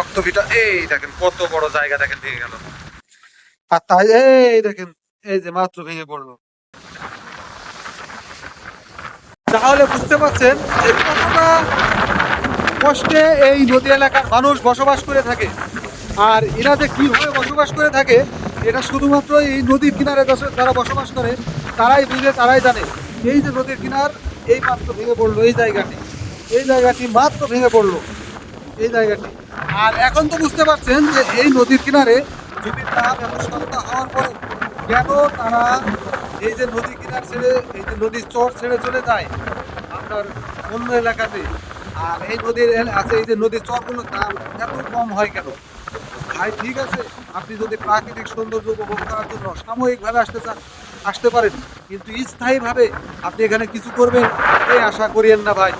শক্ত ভিটা এই দেখেন কত বড় জায়গা দেখেন ভেঙে গেল। আর তাই এই দেখেন, এই যে মাত্র ভেঙে পড়ল। তাহলে বুঝতে পারছেন যে কতটা কষ্টে এই নদী এলাকার মানুষ বসবাস করে থাকে। আর এরা যে কীভাবে বসবাস করে থাকে, এটা শুধুমাত্র এই নদীর কিনারে যারা- বসবাস করে, তারাই বুঝে, তারাই জানে। এই যে নদীর কিনার, এই মাত্র ভেঙে পড়ল এই জায়গাটি। এই জায়গাটি মাত্র ভেঙে পড়ল। এই জায়গাটি। আর এখন তো বুঝতে পারছেন যে এই নদীর কিনারে যদি তার সস্তা হওয়ার পরে কেন তারা এই যে নদী কিনার ছেড়ে, এই যে নদীর চর ছেড়ে চলে যায় আপনার অন্য এলাকাতে? আর এই নদীর আছে এই যে নদীর চরগুলোর দাম এত কম হয় কেন? ভাই, ঠিক আছে, আপনি যদি প্রাকৃতিক সৌন্দর্য উপভোগ করার জন্য সাময়িকভাবে আসতে চান, আসতে পারেন। কিন্তু স্থায়ীভাবে আপনি এখানে কিছু করবেন, এই আশা করিয়েন না ভাই।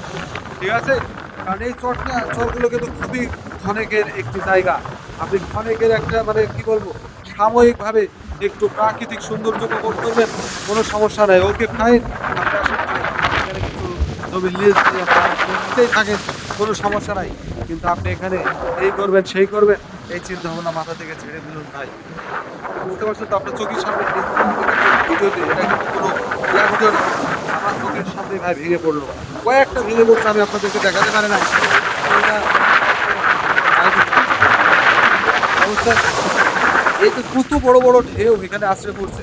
ঠিক আছে? কারণ এই চরটা চরগুলো কিন্তু খুবই ক্ষণিকের একটি জায়গা। আপনি ক্ষণিকের একটা মানে কি বলব, সাময়িকভাবে একটু প্রাকৃতিক সৌন্দর্য উপভোগ করবেন, কোনো সমস্যা নাই। ওকে করতেই থাকেন, কোনো সমস্যা নাই। কিন্তু আপনি এখানে এই করবেন, সেই করবেন, এই চিন্তা ভাবনা মাথা থেকে ছেড়ে দিলুন ভাই। বুঝতে পারছেন তো আপনার চোখের সামনে ভিডিওতে? এটা কিন্তু কোনো আমার চোখের সামনে ভাই ভেঙে পড়ল। কয়েকটা ভেঙে পড়ছে আমি আপনাদেরকে দেখাতে পারি না। এই তো কত বড় বড় ঢেউ এখানে আশ্রয় পড়ছে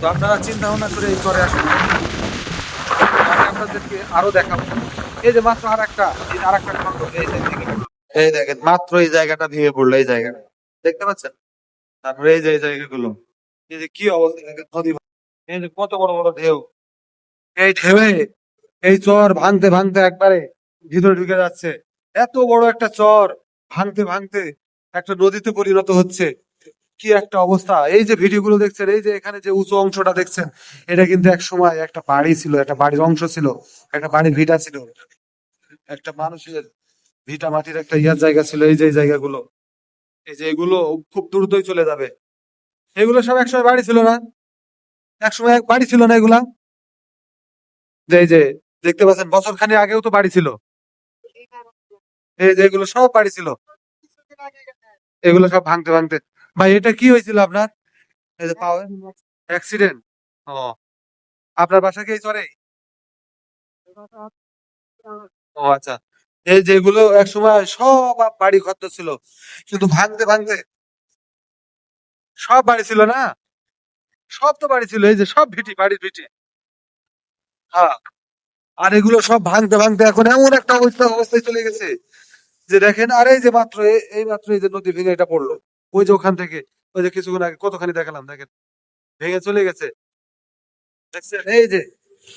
তো আপনারা চিন্তা ভাবনা করে এই চরে আসুন। আপনাদেরকে আরও দেখাবো। এই যে মাত্র আর একটা আর একটা খন্ড, এই এই দেখেন, মাত্র এই জায়গাটা ভেঙে পড়ল, এই জায়গাটা। দেখতে পাচ্ছেন? তারপরে এই যে, এই জায়গাগুলো। এই যে কি অবস্থা নদী এই যে কত বড় বড় ঢেউ। এই ঢেউয়ে এই চর ভাঙতে ভাঙতে একবারে ভিতরে ঢুকে যাচ্ছে। এত বড় একটা চর ভাঙতে ভাঙতে একটা নদীতে পরিণত হচ্ছে। কি একটা অবস্থা। এই যে ভিডিওগুলো দেখছেন, এই যে এখানে যে উঁচু অংশটা দেখছেন, এটা কিন্তু এক সময় একটা বাড়ি ছিল, একটা বাড়ির অংশ ছিল, একটা বাড়ির ভিটা ছিল। একটা মানুষের ভিটা মাটির একটা ইয়ার জায়গা ছিল, এই যে জায়গাগুলো। এই যে এগুলো খুব দ্রুতই চলে যাবে। এগুলো সব একসময় বাড়ি ছিল না। একসময় এক বাড়ি ছিল না এগুলা। যে যে দেখতে পাচ্ছেন, বছর খানি আগেও তো বাড়ি ছিল। এই এগুলো সব বাড়ি ছিল। এগুলো সব ভাঙতে ভাঙতে। ভাই, এটা কি হয়েছিল আপনার? অ্যাক্সিডেন্ট? ও। আপনার বাসা কি চরে? ও আচ্ছা। এই যেগুলো এক সময় সব বাড়ি খত্ত ছিল। কিন্তু ভাঙতে ভাঙতে সব বাড়ি ছিল না? সব তো বাড়ি ছিল, এই যে সব ভিটি, বাড়ির ভিটি। হ্যাঁ। আর এগুলো সব ভাঙতে ভাঙতে এখন এমন একটা অবস্থা অবস্থায় চলে গেছে যে দেখেন, আর এই যে মাত্র এই মাত্র এই যে নদী ভেঙে এটা পড়ল। ওই যে ওখান থেকে, ওই যে কিছুক্ষণ আগে কতখানি দেখালাম, দেখেন। ভেঙে চলে গেছে। দেখছেন? এই যে,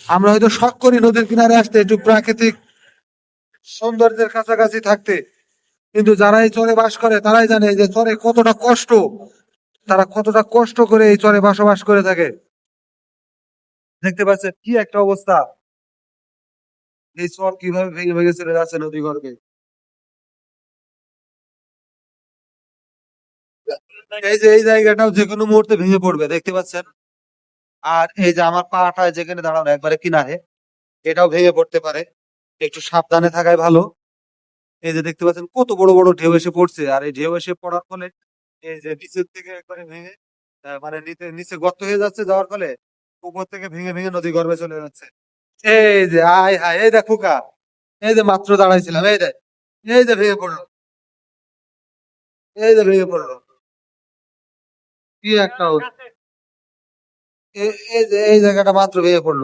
আমরা হয়তো শখ করি নদীর কিনারে আসতে, একটু প্রাকৃতিক সৌন্দর্যের কাছাকাছি থাকতে। কিন্তু যারা এই চরে বাস করে, তারাই জানে যে চরে কতটা কষ্ট। তারা কতটা কষ্ট করে এই চরে বসবাস করে থাকে। দেখতে পাচ্ছেন কি একটা অবস্থা। এই চর কীভাবে ভেঙে ভেঙে চলে যাচ্ছে নদী গর্ভে এই যে, এই জায়গাটাও যে কোনো মুহূর্তে ভেঙে পড়বে, দেখতে পাচ্ছেন? আর এই যে আমার পাটা যেখানে দাঁড়ানো, একবারে কিনারে, এটাও ভেঙে পড়তে পারে। একটু সাবধানে থাকাই ভালো। এই যে দেখতে পাচ্ছেন, কত বড় বড় ঢেউ এসে পড়ছে। আর এই ঢেউ এসে পড়ার ফলে, এই যে নিচের থেকে একবারে ভেঙে মানে নিচে নিচে গর্ত হয়ে যাচ্ছে যাওয়ার ফলে, উপর থেকে ভেঙে ভেঙে নদী গর্ভে চলে যাচ্ছে। এই যে, আয় হায় এই দেখ ফুকা এই যে মাত্র দাঁড়াইছিলাম, এই দেখ। এই যে ভেঙে পড়ল। এই যে ভেঙে পড়ল। কি একটা এই যে, এই জায়গাটা মাত্র ভেঙে পড়ল।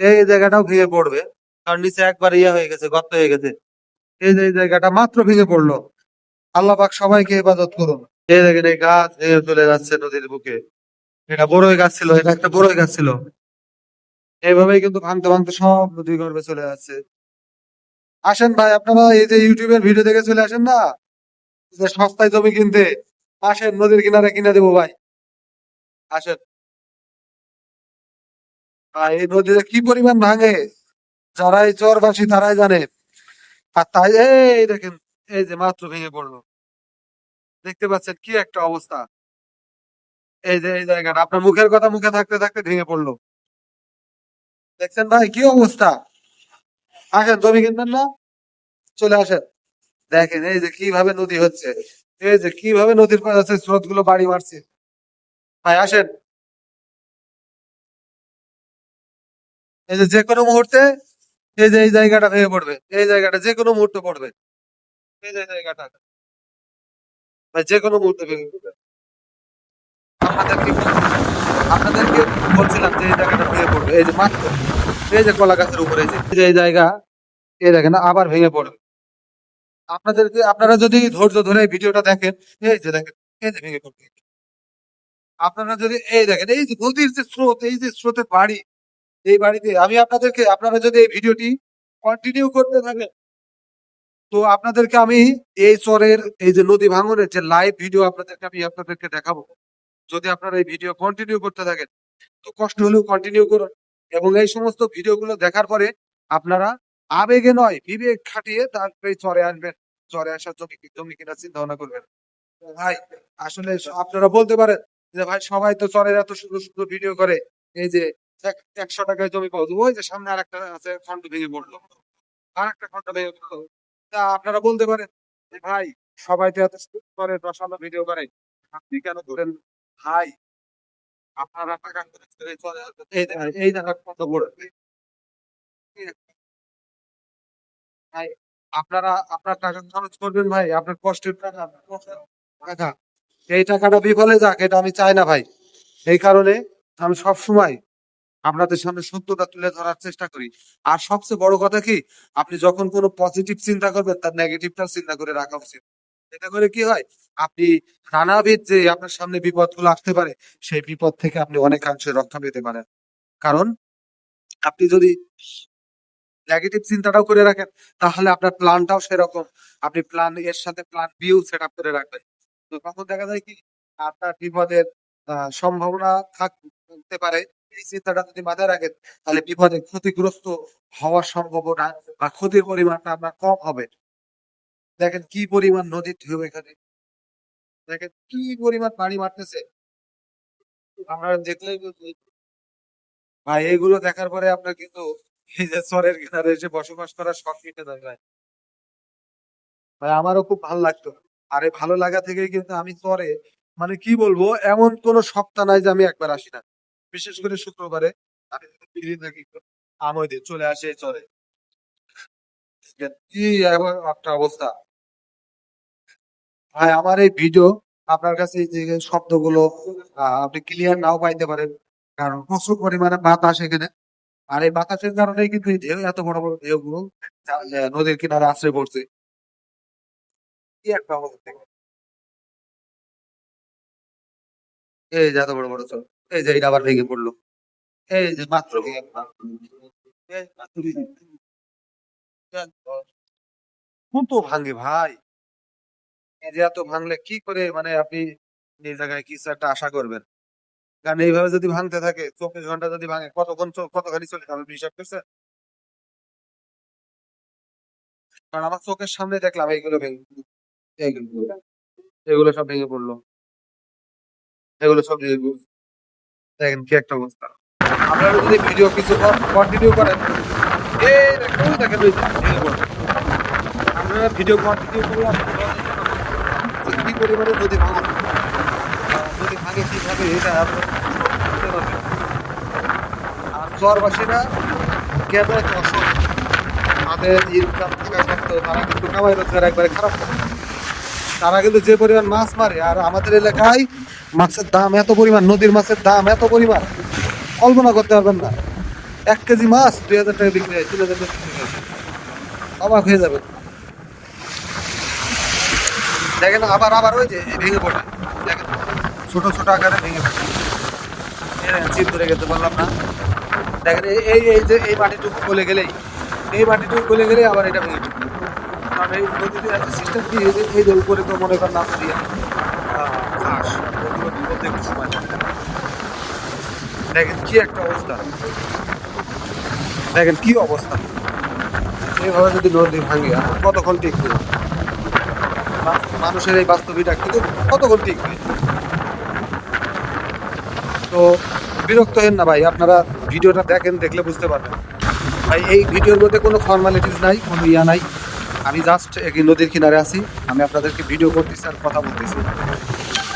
এই জায়গাটাও ভেঙে পড়বে। কারণ নিচে একবার ইয়ে হয়ে গেছে, গর্ত হয়ে গেছে। এই যে, এই জায়গাটা মাত্র ভেঙে পড়ল। আল্লাহ পাক সবাইকে হেফাজত করুন। এই দেখেন এই গাছ ভেঙে চলে যাচ্ছে নদীর বুকে। এটা বড়ই গাছ ছিল, এটা একটা বড়ই গাছ ছিল। এইভাবেই কিন্তু ভাঙতে ভাঙতে সব নদী গর্ভে চলে যাচ্ছে। আসেন ভাই, আপনারা এই যে ইউটিউবের ভিডিও দেখে চলে আসেন না? যে সস্তায় জমি কিনতে আসেন নদীর কিনারে কিনে দেবো ভাই। আসেন। আর এই নদীতে কি পরিমাণ ভাঙে? যারাই চরবাসী তারাই জানে। আর তাই, এই দেখেন, এই যে মাত্র ভেঙে পড়ল। দেখতে পাচ্ছেন কি একটা অবস্থা। এই যে, এই জায়গাটা, আপনার মুখের কথা মুখে থাকতে থাকতে ভেঙে পড়ল। দেখছেন ভাই, কি অবস্থা? আসেন জমি কিনবেন না? চলে আসেন। দেখেন, এই যে কীভাবে নদী হচ্ছে, এই যে কীভাবে নদীর পাশে স্রোতগুলো বাড়ি মারছে ভাই, আসেন। এই যে যে কোনো মুহূর্তে, এই যে এই জায়গাটা ভেঙে পড়বে, এই জায়গাটা যে কোনো মুহূর্তে পড়বে। এই যে জায়গাটা। ভাই যে কোনো মুহূর্তে ভেঙে পড়বে। আপনাদেরকে আপনাদেরকে বলছিলাম যে এই জায়গাটা ভেঙে পড়বে। এই যে মাত্র এই যে কলা গাছের উপরে যে এই জায়গা, এই দেখেন আবার ভেঙে পড়বে। আপনাদেরকে আপনারা যদি ধৈর্য ধরে ভিডিওটা দেখেন, এই যে দেখেন, এই যে ভেঙে পড়বে। আপনারা যদি এই দেখেন, এই যে নদীর যে স্রোত, এই যে স্রোতের বাড়ি, এই বাড়িতে আমি আপনাদেরকে আপনারা যদি এই ভিডিওটি কন্টিনিউ করতে থাকেন, তো আপনাদেরকে আমি এই চরের এই যে নদী ভাঙনের যে লাইভ ভিডিও আপনাদেরকে আমি আপনাদেরকে দেখাবো। যদি আপনারা এই ভিডিও কন্টিনিউ করতে থাকেন, তো কষ্ট হলেও কন্টিনিউ করুন এবং এই সমস্ত ভিডিওগুলো দেখার পরে আপনারা আবেগে নয়, বিবেক খাটিয়ে তারপরে চরে আসবেন। চরে আসার জমি জমি কিনার চিন্তা ভাবনা করবেন ভাই, আসলে আপনারা বলতে পারেন যে ভাই, সবাই তো চরের এত সুন্দর সুন্দর ভিডিও করে, এই যে একশো টাকায় জমি পাওয়া। ওই যে সামনে আর একটা আছে, খন্ড ভেঙে পড়ল। আর একটা খন্ড ভেঙে পড়ল। তা আপনারা বলতে পারেন ভাই, সবাই তো এত করে রসালো ভিডিও করে, আপনি কেন ধরেন ভাই, আপনারা টাকা করে চলে। এই কত বড়। ভাই, আপনারা, আপনার টাকা খরচ করবেন ভাই, আপনার কষ্টের টাকা এই টাকাটা বিফলে যাক, এটা আমি চাই না ভাই। এই কারণে আমি সব সময় আপনাদের সামনে সত্যটা তুলে ধরার চেষ্টা করি। আর সবচেয়ে বড় কথা কি, আপনি যখন কোনো পজিটিভ চিন্তা করবেন, তার নেগেটিভটা চিন্তা করে রাখা উচিত। এটা করে কি হয়? আপনি নানাবিধ যে আপনার সামনে বিপদগুলো আসতে পারে, সেই বিপদ থেকে আপনি অনেকাংশে রক্ষা পেতে পারেন। কারণ আপনি যদি নেগেটিভ চিন্তাটাও করে রাখেন, তাহলে আপনার প্ল্যানটাও সেরকম। আপনি প্ল্যান এর সাথে প্ল্যান বিও সেট আপ করে রাখবেন। তো তখন দেখা যায় কি, আপনার বিপদের সম্ভাবনা থাকতে পারে। এই চিন্তাটা যদি মাথায় রাখেন, তাহলে বিপদে ক্ষতিগ্রস্ত হওয়ার সম্ভাবনা বা ক্ষতির পরিমাণটা আপনার কম হবে। দেখেন কি পরিমাণ নদীর ঢেউ এখানে। দেখেন কি পরিমাণ পানি মারতেছে। আপনারা দেখলেই ভাই, এগুলো দেখার পরে আপনার কিন্তু এই যে কিনারে এসে বসবাস করার শখ মিটে ভাই। ভাই, আমারও খুব ভালো লাগতো। আর এই ভালো লাগা থেকেই কিন্তু আমি চরে মানে কি বলব, এমন কোন সপ্তাহ নাই যে আমি একবার আসি না। বিশেষ করে শুক্রবারে আমি ফিরে থাকি দিয়ে চলে আসে চরে। একটা অবস্থা? ভাই, আমার এই ভিডিও আপনার কাছে যে শব্দগুলো আপনি ক্লিয়ার নাও পাইতে পারেন। কারণ প্রচুর পরিমাণে বাতাস এখানে। আর এই বাতাসের কারণেই কিন্তু ঢেউ, এত বড় বড় ঢেউগুলো নদীর কিনারে আশ্রয় পড়ছে। কি একটা অবস্থা এই যে এত বড় বড় চর এই যে এটা আবার ভেঙে পড়ল। এই যে মাত্র ভেঙে মাত্র ভেঙে ভাই। যে এত ভাঙলে কি করে? মানে আপনি এই জায়গায় কিছু একটা আশা করবেন। কারণ এইভাবে যদি ভাঙতে থাকে, চব্বিশ ঘণ্টা যদি ভাঙে, কতক্ষণ কতখানি চলে যাবে হিসাব করছেন? কারণ আমার চোখের সামনে দেখলাম এইগুলো ভেঙে এগুলো সব ভেঙে পড়ল। এগুলো সব দেখেন কি একটা অবস্থা। আপনারা যদি ভিডিও কিছু কন্টিনিউ করেন। ভিডিও পরিমাণে নদী ভাঙা আর তারা কিন্তু একবারে খারাপ তারা কিন্তু যে পরিমাণ মাছ মারে আর আমাদের এলাকায় মাছের দাম এত পরিমাণ নদীর মাছের দাম এত পরিমাণ কল্পনা করতে পারবেন না। এক কেজি মাছ দুই হাজার টাকা বিক্রি হয় তিন হাজার টাকা বিক্রি হয় অবাক হয়ে যাবে। দেখেন, আবার আবার ওই যে ভেঙে পড়ে। দেখেন, ছোট ছোট আকারে ভেঙে পড়ে। চিপ ধরে গেছে, বললাম না। দেখেন, এই- এই যে, এই মাটিটুকু গলে গেলেই, এই মাটিটুকু গলে গেলেই আবার এটা ভেঙে পড়বে কারণ এই নদীতে একটা সিস্টেম দিয়ে এই যে- উপরে তো মনে করেন নাম দিয়ে ঘাস দেখেন, কি একটা অবস্থা। দেখেন কি অবস্থা। এইভাবে যদি নদী ভাঙে কতক্ষণ টিকবে? মানুষের এই বাস্তবিকটা কিন্তু কতক্ষণ টিকবে? তো বিরক্ত হেন না ভাই, আপনারা ভিডিওটা দেখেন, দেখলে বুঝতে পারবেন। ভাই, এই ভিডিওর মধ্যে কোনো ফর্মালিটিস নাই, কোনো ইয়া নাই। আমি জাস্ট এই নদীর কিনারে আছি, আমি আপনাদেরকে ভিডিও করতেছি আর কথা বলতেছি।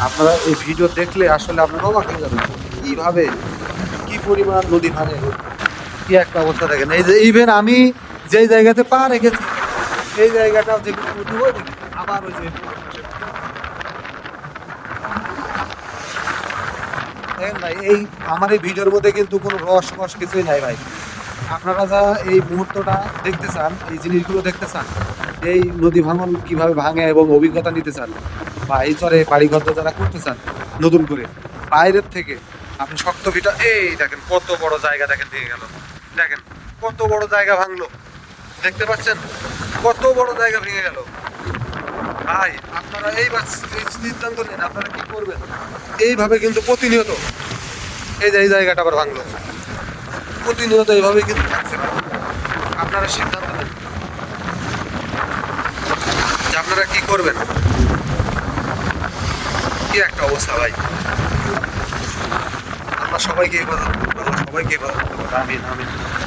আপনারা এই ভিডিও দেখলে আসলে আপনারা অবাক হয়ে যাবেন। কীভাবে কী পরিমাণ নদী ভাঙে? কি একটা অবস্থা দেখেন। এই যে ইভেন আমি যেই জায়গাতে পা রেখেছি এই জায়গাটা যে আবার ওই যে ভাই, এই আমার এই ভিডিওর মধ্যে কিন্তু কোনো রস কিছুই নাই ভাই। আপনারা যা এই মুহূর্তটা দেখতে চান, এই জিনিসগুলো দেখতে চান, এই নদী ভাঙন কীভাবে ভাঙে এবং অভিজ্ঞতা নিতে চান, বা এই চরে বাড়িঘর যারা করতে চান, নতুন করে, বাইরের থেকে আপনি শক্ত ভিটা এই দেখেন কত বড় জায়গা দেখেন, ভেঙে গেল। দেখেন, কত বড় জায়গা ভাঙলো। দেখতে পাচ্ছেন? কত বড় জায়গা ভেঙে গেল। ভাই, আপনারা এই সিদ্ধান্ত নেন, আপনারা কি করবেন? এইভাবে কিন্তু প্রতিনিয়ত এই যে এই জায়গাটা আবার ভাঙলো। প্রতিনিয়ত এইভাবে কিন্তু থাকছে। আপনারা সিদ্ধান্ত নেন। যে আপনারা কি করবেন? কি একটা অবস্থা ভাই? আমরা সবাইকে এবার সবাইকে এবার আমিন আমিন